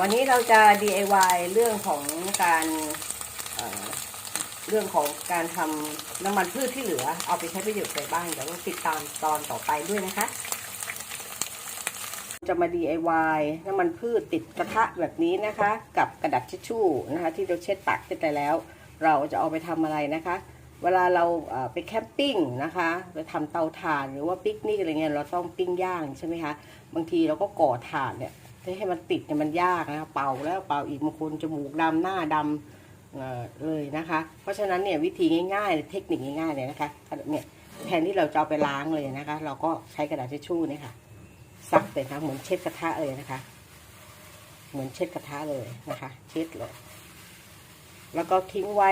วันนี้เราจะ DIY เรื่องของการเรื่องของการทำน้ำมันพืชที่เหลือ เอาไปใช้ประโยชน์ในบ้านเดี๋ยวติดตามตอนต่อไปด้วยนะคะ จะมา DIY น้ำมันพืชติดกระทะแบบนี้นะคะ กับกระดาษทิชชู่นะคะ ที่เราเช็ดปากเช็ดไปแล้ว เราจะเอาไปทำอะไรนะคะ เวลาเราไปแคมปิ้งนะคะไปทำเตาถ่านหรือว่าปิกนิกอะไรเงี้ยเราต้องปิ้งย่างใช่ไหมคะบางทีเราก็ก่อถ่านเนี่ย ให้มันติดเนี่ยมันยากนะคะเป่าแล้วเป่าอีกบางคนจมูกดำหน้าดำเเลยนะคะ เพราะฉะนั้นเนี่ยวิธีง่ายๆ เทคนิคง่ายๆเลยนะคะเนี่ยแทนที่เราจะเอาไปล้างเลยนะคะ เราก็ใช้กระดาษทิชชู่นี่ค่ะซักเลยนะเหมือนเช็ดกระทะเลยนะคะ เหมือนเช็ดกระทะเลยนะคะ เช็ดเลยแล้วก็ทิ้งไว้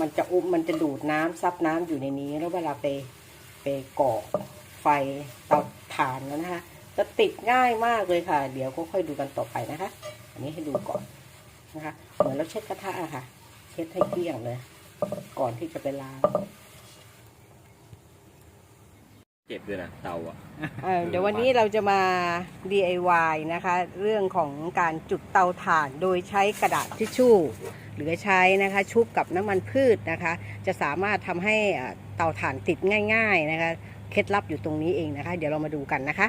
มันจะอุ้มมันจะดูดน้ำซับน้ำอยู่ในนี้ แล้วเวลาไปไปก่อไฟเตาถ่านแล้วนะคะ จะติดง่ายมากเลยค่ะ เดี๋ยวก็ค่อยดูกันต่อไปนะคะ อันนี้ให้ดูก่อนนะคะเหมือนเราเช็ดกระทะอะค่ะ เช็ดให้เกลี้ยงเลย ก่อนที่จะไปล้างเจ็บด้วยนะเตาอะเอ่อเดี๋ยววันนี้เราจะมา DIY นะคะ เรื่องของการจุดเตาถ่านโดยใช้กระดาษทิชชู่หรือใช้นะคะ ชุบกับน้ำมันพืชนะคะ จะสามารถทำให้เอ่อเตาถ่านติดง่าย ๆนะคะ เคล็ดลับอยู่ตรงนี้เองนะคะ เดี๋ยวเรามาดูกันนะคะ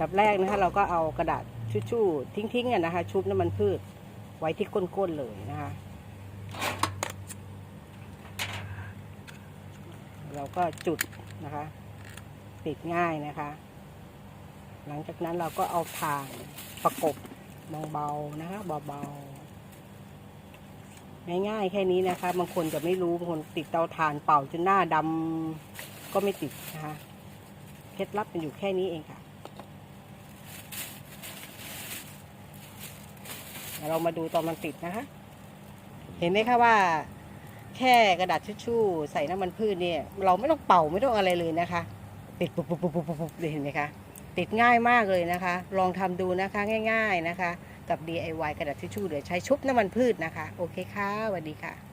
ดับแรกนะคะ เราก็เอากระดาษทิชชู่ทิ้งๆอะนะคะ ชุบน้ำมันพืชไว้ที่ก้นๆเลยนะคะ เราก็จุดนะคะติดง่ายนะคะ หลังจากนั้นเราก็เอาถ่านประกบ เบาๆนะคะเบาๆง่ายๆแค่นี้นะคะ บางคนจะไม่รู้บางคนติดเตาถ่านเป่าจนหน้าดำก็ไม่ติดนะคะเคล็ดลับมันอยู่แค่นี้เองค่ะ เรามาดูตอนมันติดนะคะ เห็นไหมคะว่า แค่กระดาษทิชชู่ใส่น้ำมันพืชเนี่ย เราไม่ต้องเป่าไม่ต้องอะไรเลยนะคะ ติดปุ๊บปุ๊บปุ๊บปุ๊บปุ๊บเลยเห็นไหมคะ ติดง่ายมากเลยนะคะ ลองทำดูนะคะง่าย ๆนะคะ กับ DIY กระดาษทิชชู่หรือใช้ชุบน้ำมันพืชนะคะ โอเคค่ะสวัสดีค่ะ